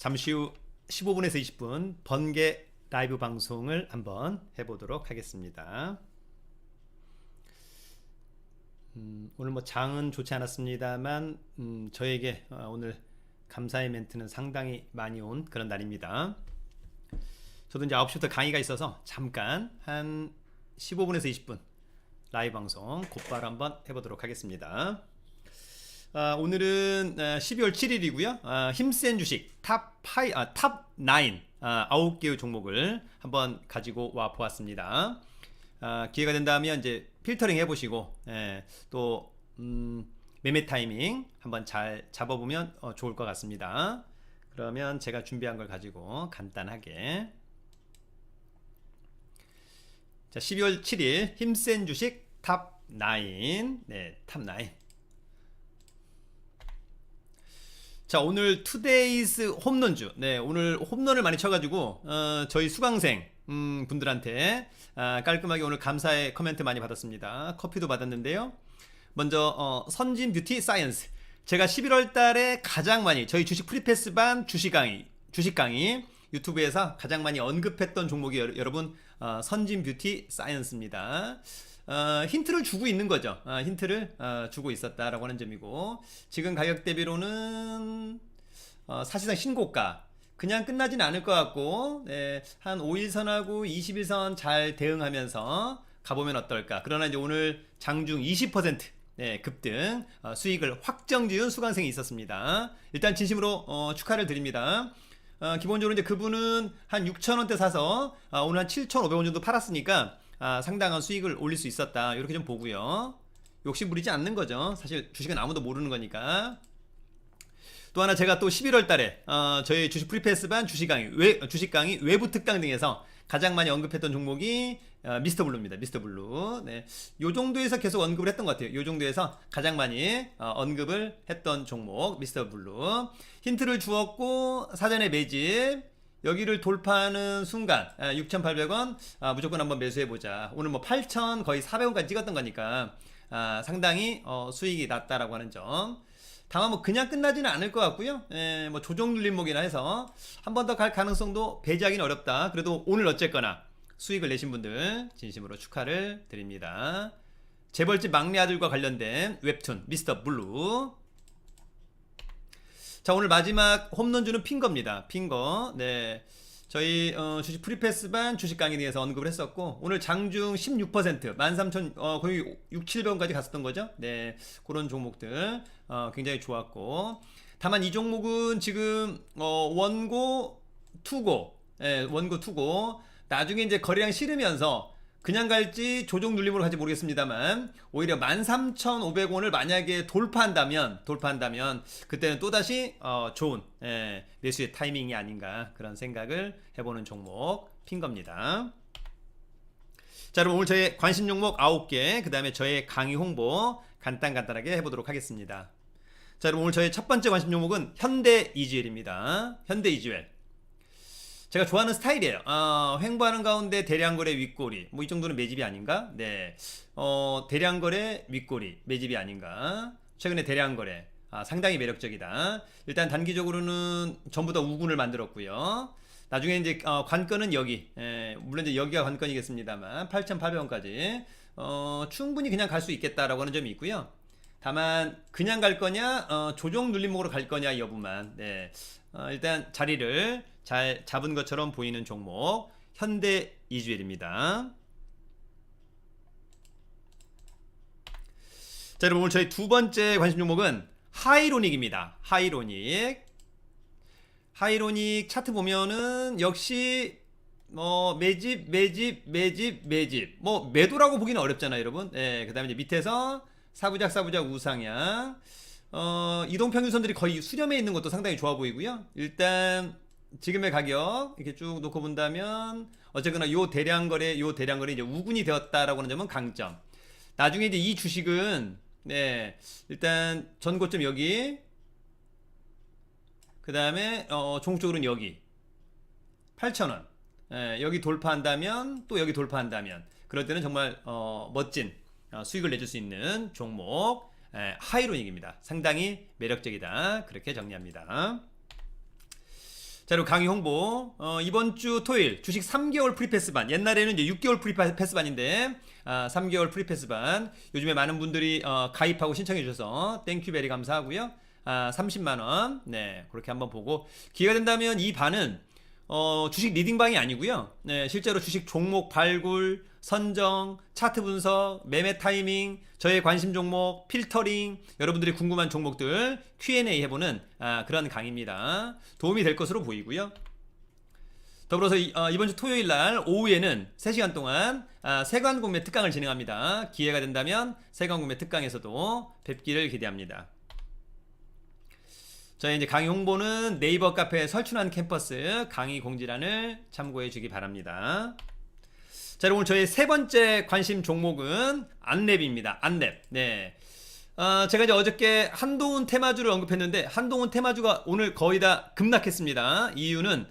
잠시 후 15분에서 20분 번개 라이브 방송을 한번 해보도록 하겠습니다. 음, 오늘 뭐 장은 좋지 않았습니다만 음, 저에게 어, 오늘 감사의 멘트는 상당히 많이 온 그런 날입니다. 저도 이제 9시부터 강의가 있어서 잠깐 한 15분에서 20분 라이브 방송 곧바로 한번 해보도록 하겠습니다. 아, 오늘은 아, 12월 7일이고요. 아, 힘센 주식 탑 파이 아, 탑 9, 아, 9개의 종목을 한번 가지고 와 보았습니다. 아, 기회가 된다면 이제 필터링 해보시고 예, 또 음, 매매 타이밍 한번 잘 잡아보면 어, 좋을 것 같습니다. 그러면 제가 준비한 걸 가지고 간단하게 자 12월 7일 힘센 주식 탑 9, 네, 탑 9. 자 오늘 투데이스 홈런주. 네 오늘 홈런을 많이 쳐가지고 어, 저희 수강생 음, 분들한테 아, 깔끔하게 오늘 감사의 코멘트 많이 받았습니다. 커피도 받았는데요. 먼저 어, 선진 뷰티 사이언스. 제가 11월 달에 가장 많이 저희 주식 프리패스 반 주식 강의 주식 강의 유튜브에서 가장 많이 언급했던 종목이 여, 여러분 어, 선진 뷰티 사이언스입니다 어, 힌트를 주고 있는 거죠. 어, 힌트를 어, 주고 있었다라고 하는 점이고 지금 가격 대비로는 어, 사실상 신고가 그냥 끝나진 않을 것 같고 네, 한 5일선하고 21선 잘 대응하면서 가보면 어떨까. 그러나 이제 오늘 장중 20% 네, 급등 어, 수익을 확정 지은 수강생이 있었습니다. 일단 진심으로 어, 축하를 드립니다. 어, 기본적으로 이제 그분은 한 6,000원대 사서 어, 오늘 한 7,500원 정도 팔았으니까 아, 상당한 수익을 올릴 수 있었다. 이렇게 좀 보고요. 욕심 부리지 않는 거죠. 사실 주식은 아무도 모르는 거니까. 또 하나 제가 또 11월 달에 어, 저희 주식 프리패스 반 주식 강의, 외, 주식 강의 외부 특강 등에서 가장 많이 언급했던 종목이 어, 미스터 블루입니다. 미스터 블루. 네. 요 정도에서 계속 언급을 했던 것 같아요. 요 정도에서 가장 많이 어, 언급을 했던 종목 미스터 블루. 힌트를 주었고 사전에 매집 여기를 돌파하는 순간 6,800원 아, 무조건 한번 매수해 보자. 오늘 뭐 8,000 거의 400원까지 찍었던 거니까 아, 상당히 어, 수익이 났다라고 하는 점. 다만 뭐 그냥 끝나지는 않을 것 같고요. 에, 뭐 조정 눌림목이나 해서 한 번 더 갈 가능성도 배제하기는 어렵다. 그래도 오늘 어쨌거나 수익을 내신 분들 진심으로 축하를 드립니다. 재벌집 막내 아들과 관련된 웹툰 미스터 블루 자 오늘 마지막 홈런 주는 핑거입니다. 핑거. 네. 저희 어, 주식 프리패스 반 주식 강의에 대해서 언급을 했었고 오늘 장중 16% 13,000 어, 거의 6, 700원까지 갔었던 거죠. 네. 그런 종목들 어, 굉장히 좋았고 다만 이 종목은 지금 어, 원고 투고 예, 원고 투고 나중에 이제 거래량 실으면서 그냥 갈지 조정 눌림으로 갈지 모르겠습니다만 오히려 13,500원을 만약에 돌파한다면 돌파한다면 그때는 또다시 어, 좋은 예, 매수의 타이밍이 아닌가 그런 생각을 해보는 종목 핀 겁니다. 자 여러분 오늘 저의 관심 종목 9개 그 다음에 저의 강의 홍보 간단간단하게 해보도록 하겠습니다. 자 여러분 오늘 저의 첫 번째 관심 종목은 현대 이주엘입니다. 현대 이주엘 제가 좋아하는 스타일이에요. 어, 횡보하는 가운데 대량거래 윗꼬리. 뭐 이 정도는 매집이 아닌가? 네. 어, 대량거래 윗꼬리. 매집이 아닌가? 최근에 대량거래. 아, 상당히 매력적이다. 일단 단기적으로는 전부 다 우군을 만들었고요. 나중에 이제 어, 관건은 여기. 예, 물론 이제 여기가 관건이겠습니다만 8,800원까지 어, 충분히 그냥 갈 수 있겠다라고 하는 점이 있고요. 다만 그냥 갈 거냐 어, 조정 눌림목으로 갈 거냐 여부만 네. 어, 일단 자리를 잘 잡은 것처럼 보이는 종목 현대 이주엘입니다. 자 여러분 오늘 저희 두 번째 관심 종목은 하이로닉입니다. 하이로닉. 하이로닉 차트 보면은 역시 뭐 매집 매집 매집 매집. 뭐 매도라고 보기는 어렵잖아요 여러분. 예, 그 다음에 밑에서 사부작 사부작 우상향. 어, 이동평균선들이 거의 수렴해 있는 것도 상당히 좋아 보이고요. 일단 지금의 가격 이렇게 쭉 놓고 본다면 어쨌거나 요 대량 거래 요 대량 거래 이제 우군이 되었다라고 하는 점은 강점. 나중에 이제 이 주식은 네 일단 전고점 여기 그 다음에 어, 종쪽으로는 여기 8,000원 예, 여기 돌파한다면 또 여기 돌파한다면 그럴 때는 정말 어, 멋진 어, 수익을 내줄 수 있는 종목 예, 하이로닉입니다. 상당히 매력적이다 그렇게 정리합니다. 자, 그리고 강의 홍보. 어, 이번 주 토요일 주식 3개월 프리패스반. 옛날에는 이제 6개월 프리패스반인데 아, 3개월 프리패스반. 요즘에 많은 분들이 어, 가입하고 신청해 주셔서 땡큐 베리 감사하고요. 아, 30만 원. 네. 그렇게 한번 보고 기회가 된다면 이 반은 어, 주식 리딩방이 아니고요. 네, 실제로 주식 종목 발굴, 선정, 차트 분석, 매매 타이밍, 저의 관심 종목, 필터링, 여러분들이 궁금한 종목들 Q&A 해보는 아, 그런 강의입니다. 도움이 될 것으로 보이고요. 더불어서 이, 번주 토요일 날 오후에는 3시간 동안 아, 세관 공매 특강을 진행합니다. 기회가 된다면 세관 공매 특강에서도 뵙기를 기대합니다. 저희 이제 강의 홍보는 네이버 카페 설춘한 캠퍼스 강의 공지란을 참고해 주기 바랍니다. 자, 오늘 저희 세 번째 관심 종목은 안랩입니다. 안랩. 네. 어, 제가 이제 어저께 한동훈 테마주를 언급했는데 한동훈 테마주가 오늘 거의 다 급락했습니다. 이유는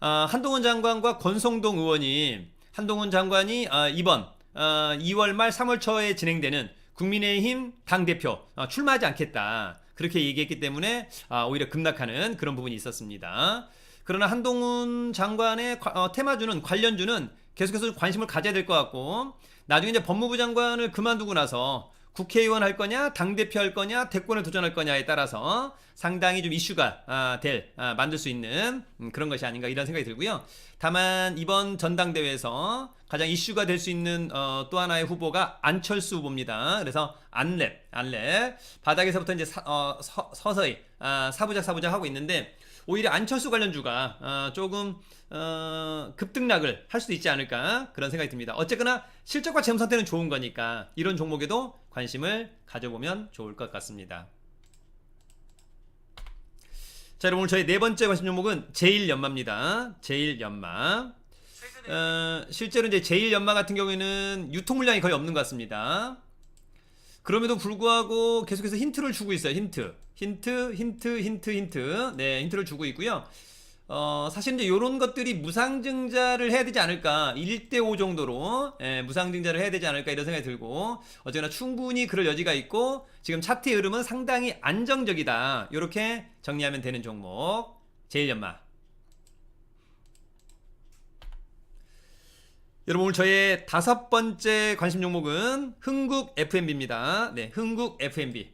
어, 한동훈 장관과 권성동 의원이 한동훈 장관이 어, 이번 어, 2월 말 3월 초에 진행되는 국민의힘 당 대표 어, 출마하지 않겠다 그렇게 얘기했기 때문에 아, 오히려 급락하는 그런 부분이 있었습니다. 그러나 한동훈 장관의 과- 어, 테마주는 관련주는 계속해서 관심을 가져야 될 것 같고 나중에 이제 법무부 장관을 그만두고 나서 국회의원 할 거냐, 당 대표 할 거냐, 대권에 도전할 거냐에 따라서 상당히 좀 이슈가 아, 될 아, 만들 수 있는 음, 그런 것이 아닌가 이런 생각이 들고요. 다만 이번 전당대회에서 가장 이슈가 될 수 있는 어, 또 하나의 후보가 안철수 후보입니다. 그래서 안랩, 안랩 바닥에서부터 이제 사, 어, 서, 서히 아, 사부작 사부작 하고 있는데 오히려 안철수 관련주가 어, 조금 어, 급등락을 할 수도 있지 않을까 그런 생각이 듭니다. 어쨌거나 실적과 재무 상태는 좋은 거니까 이런 종목에도 관심을 가져보면 좋을 것 같습니다. 자, 여러분 오늘 저희 네 번째 관심 종목은 제일연마입니다. 제일연마. 어, 실제로 이제 제일연마 같은 경우에는 유통 물량이 거의 없는 것 같습니다. 그럼에도 불구하고 계속해서 힌트를 주고 있어요. 힌트, 힌트, 힌트, 힌트, 힌트. 네, 힌트를 주고 있고요. 어, 사실 이제 이런 것들이 무상증자를 해야 되지 않을까. 1대5 정도로, 예, 무상증자를 해야 되지 않을까 이런 생각이 들고, 어쨌거나 충분히 그럴 여지가 있고, 지금 차트의 흐름은 상당히 안정적이다. 이렇게 정리하면 되는 종목. 제일 연마. 여러분 오늘 저의 다섯 번째 관심 종목은 흥국 F&B입니다. 네, 흥국 F&B.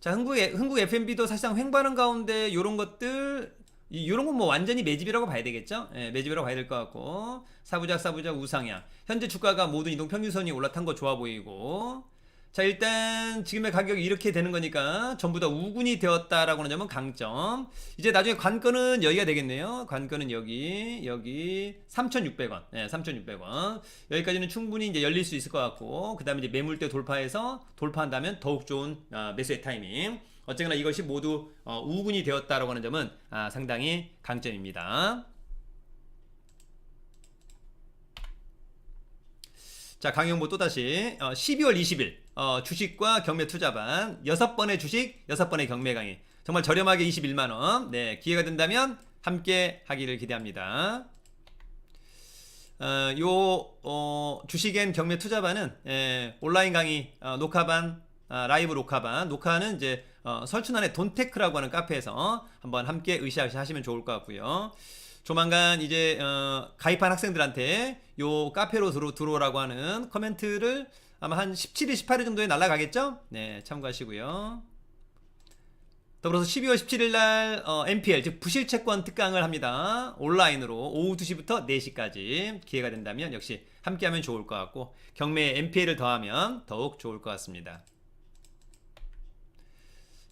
자, 흥국 흥국 F&B도 사실상 횡보하는 가운데 이런 것들 이런 건 뭐 완전히 매집이라고 봐야 되겠죠? 예, 매집이라고 봐야 될 것 같고 사부작 사부작 우상향. 현재 주가가 모든 이동 평균선이 올라탄 거 좋아 보이고. 자, 일단 지금의 가격이 이렇게 되는 거니까 전부 다 우군이 되었다라고 하는 점은 강점. 이제 나중에 관건은 여기가 되겠네요. 관건은 여기, 여기 3,600원. 네, 3,600원. 여기까지는 충분히 이제 열릴 수 있을 것 같고, 그 다음에 이제 매물대 돌파해서 돌파한다면 더욱 좋은 아, 매수의 타이밍. 어쨌거나 이것이 모두 어, 우군이 되었다라고 하는 점은 아, 상당히 강점입니다. 자, 강영보 또다시 어, 12월 20일 어, 주식과 경매 투자반 여섯 번의 주식, 여섯 번의 경매 강의. 정말 저렴하게 21만 원. 네, 기회가 된다면 함께 하기를 기대합니다. 어, 요 어, 주식엔 경매 투자반은 예, 온라인 강의 어, 녹화반 아, 라이브 녹화반 녹화는 이제 어, 설춘환의 돈테크라고 하는 카페에서 한번 함께 으쌰으쌰 하시면 좋을 것 같고요. 조만간 이제 어, 가입한 학생들한테 요 카페로 들어, 들어오라고 하는 커멘트를 아마 한 17일, 18일 정도에 날라가겠죠? 네, 참고하시고요. 더불어서 12월 17일 날 어, MPL 즉 부실 채권 특강을 합니다. 온라인으로 오후 2시부터 4시까지 기회가 된다면 역시 함께하면 좋을 것 같고 경매에 MPL을 더하면 더욱 좋을 것 같습니다.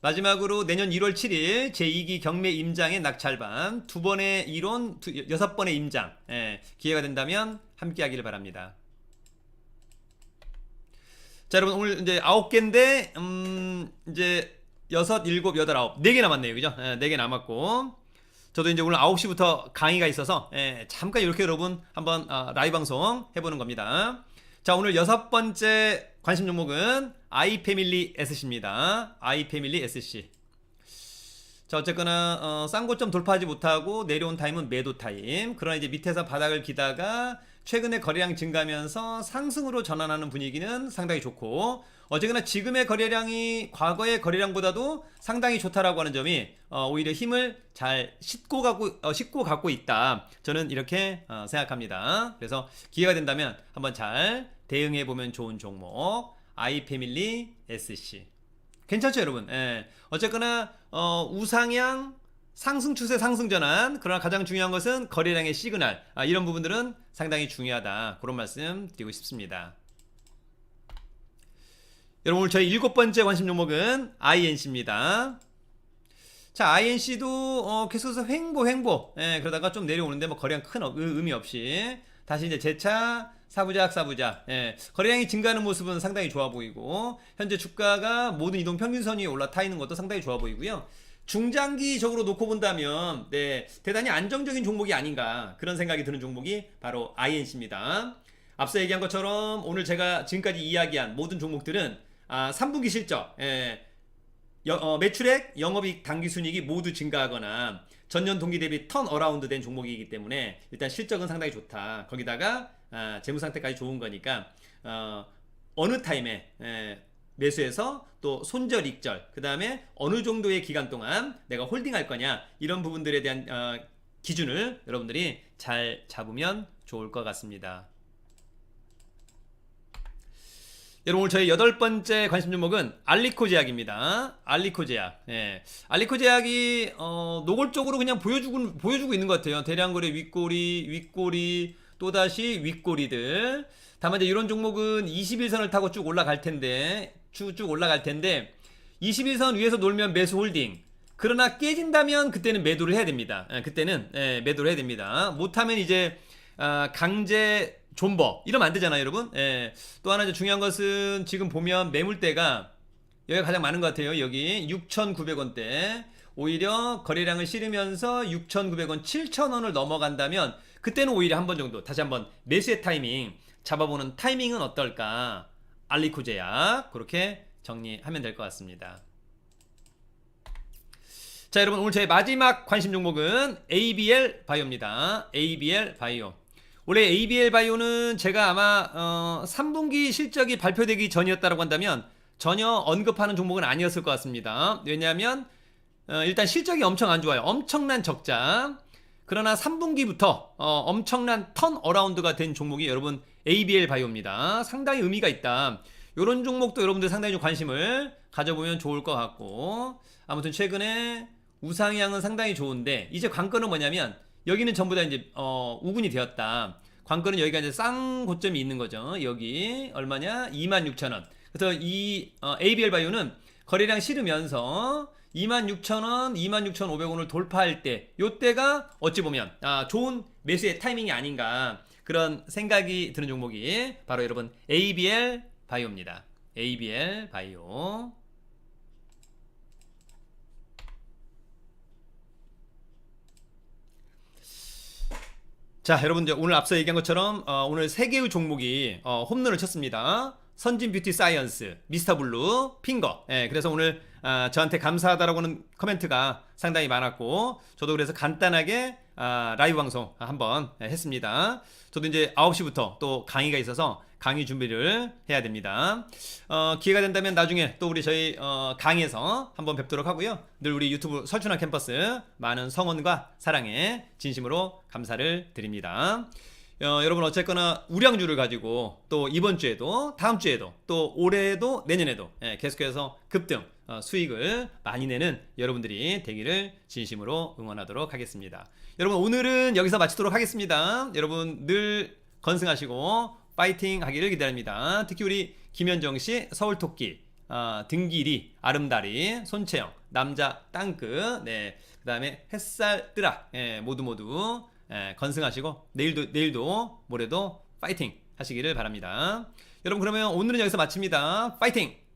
마지막으로 내년 1월 7일 제2기 경매 임장의 낙찰반 두 번의 이론 두, 여섯 번의 임장 예, 기회가 된다면 함께하기를 바랍니다. 자 여러분 오늘 이제 아홉 개인데 음 이제 여섯 일곱 여덟 아홉 네개 남았네요 그죠? 예, 네개 남았고 저도 이제 오늘 9시부터 강의가 있어서 예, 잠깐 이렇게 여러분 한번 아, 라이브 방송 해 보는 겁니다. 자 오늘 여섯 번째 관심 종목은 아이패밀리 SC입니다. 아이패밀리 SC. 자 어쨌거나 어, 싼 고점 돌파하지 못하고 내려온 타임은 매도 타임. 그러나 이제 밑에서 바닥을 기다가 최근에 거래량 증가하면서 상승으로 전환하는 분위기는 상당히 좋고 어쨌거나 지금의 거래량이 과거의 거래량보다도 상당히 좋다라고 하는 점이 어, 오히려 힘을 잘 싣고 가고 어, 싣고 갖고 있다. 저는 이렇게 어, 생각합니다. 그래서 기회가 된다면 한번 잘 대응해 보면 좋은 종목 아이패밀리 SC 괜찮죠 여러분? 예. 어쨌거나 어, 우상향 상승 추세 상승 전환 그러나 가장 중요한 것은 거래량의 시그널 아, 이런 부분들은 상당히 중요하다 그런 말씀 드리고 싶습니다. 여러분 오늘 저희 일곱 번째 관심 종목은 INC입니다. 자, INC도 어, 계속해서 횡보 횡보. 예, 그러다가 좀 내려오는데 뭐 거래량 큰 어- 의- 의미 없이 다시 이제 재차 사부작 사부작. 예, 거래량이 증가하는 모습은 상당히 좋아 보이고 현재 주가가 모든 이동 평균선 위에 올라타 있는 것도 상당히 좋아 보이고요. 중장기적으로 놓고 본다면 네, 대단히 안정적인 종목이 아닌가 그런 생각이 드는 종목이 바로 INC입니다. 앞서 얘기한 것처럼 오늘 제가 지금까지 이야기한 모든 종목들은 아, 3분기 실적, 예, 여- 어, 매출액, 영업이익, 당기순이익이 모두 증가하거나 전년 동기 대비 턴 어라운드 된 종목이기 때문에 일단 실적은 상당히 좋다. 거기다가 아, 재무 상태까지 좋은 거니까 어, 어느 타임에 예, 매수해서 또 손절 익절 그 다음에 어느 정도의 기간 동안 내가 홀딩할 거냐 이런 부분들에 대한 어, 기준을 여러분들이 잘 잡으면 좋을 것 같습니다. 여러분 오늘 저희 여덟 번째 관심 종목은 알리코 제약입니다. 알리코 제약. 예. 알리코 제약이 어, 노골적으로 그냥 보여주고 보여주고 있는 것 같아요. 대량 거래 윗꼬리, 윗꼬리, 또 다시 윗꼬리들. 다만 이제 이런 종목은 21선을 타고 쭉 올라갈 텐데 쭉쭉 올라갈 텐데 21선 위에서 놀면 매수 홀딩. 그러나 깨진다면 그때는 매도를 해야 됩니다. 예, 그때는 예, 매도를 해야 됩니다. 못하면 이제 아, 강제 존버 이러면 안 되잖아요, 여러분. 예. 또 하나 이제 중요한 것은 지금 보면 매물대가 여기가 가장 많은 것 같아요. 여기 6,900원대. 오히려 거래량을 실으면서 6,900원, 7,000원을 넘어간다면 그때는 오히려 한 번 정도 다시 한번 매수의 타이밍 잡아보는 타이밍은 어떨까? 알리코 제약 그렇게 정리하면 될 것 같습니다. 자, 여러분 오늘 제 마지막 관심 종목은 ABL 바이오입니다. ABL 바이오. 원래 ABL 바이오는 제가 아마 어, 3분기 실적이 발표되기 전이었다고 한다면 전혀 언급하는 종목은 아니었을 것 같습니다. 왜냐하면 어, 일단 실적이 엄청 안 좋아요. 엄청난 적자. 그러나 3분기부터 어, 엄청난 턴 어라운드가 된 종목이 여러분 ABL 바이오입니다. 상당히 의미가 있다. 이런 종목도 여러분들 상당히 좀 관심을 가져보면 좋을 것 같고 아무튼 최근에 우상향은 상당히 좋은데 이제 관건은 뭐냐면 여기는 전부 다 이제 어, 우군이 되었다. 관건은 여기가 이제 쌍 고점이 있는 거죠. 여기 얼마냐? 26,000원. 그래서 이 어, ABL 바이오는 거래량 실으면서 26,000원, 26,500원을 돌파할 때 요때가 어찌 보면 아, 좋은 매수의 타이밍이 아닌가 그런 생각이 드는 종목이 바로 여러분 ABL 바이오입니다. ABL 바이오. 자, 여러분 들 오늘 앞서 얘기한 것처럼 어, 오늘 세 개의 종목이 어, 홈런을 쳤습니다. 선진 뷰티 사이언스, 미스터 블루, 핑거. 예, 그래서 오늘 아, 저한테 감사하다라고 하는 코멘트가 상당히 많았고 저도 그래서 간단하게 아, 라이브 방송 한번 했습니다. 저도 이제 9시부터 또 강의가 있어서 강의 준비를 해야 됩니다. 어, 기회가 된다면 나중에 또 우리 저희 어, 강의에서 한번 뵙도록 하고요. 늘 우리 유튜브 설춘한 캠퍼스 많은 성원과 사랑에 진심으로 감사를 드립니다. 어, 여러분 어쨌거나 우량주를 가지고 또 이번 주에도 다음 주에도 또 올해도 내년에도 예, 계속해서 급등 어, 수익을 많이 내는 여러분들이 되기를 진심으로 응원하도록 하겠습니다. 여러분 오늘은 여기서 마치도록 하겠습니다. 여러분 늘 건승하시고 파이팅 하기를 기다립니다. 특히 우리 김현정 씨 서울 토끼 아, 등기리, 아름다리, 손채영, 남자 땅끝, 네, 그 다음에 햇살 뜨라, 예, 모두 모두 예, 건승하시고 내일도 내일도 모레도 파이팅 하시기를 바랍니다. 여러분 그러면 오늘은 여기서 마칩니다. 파이팅!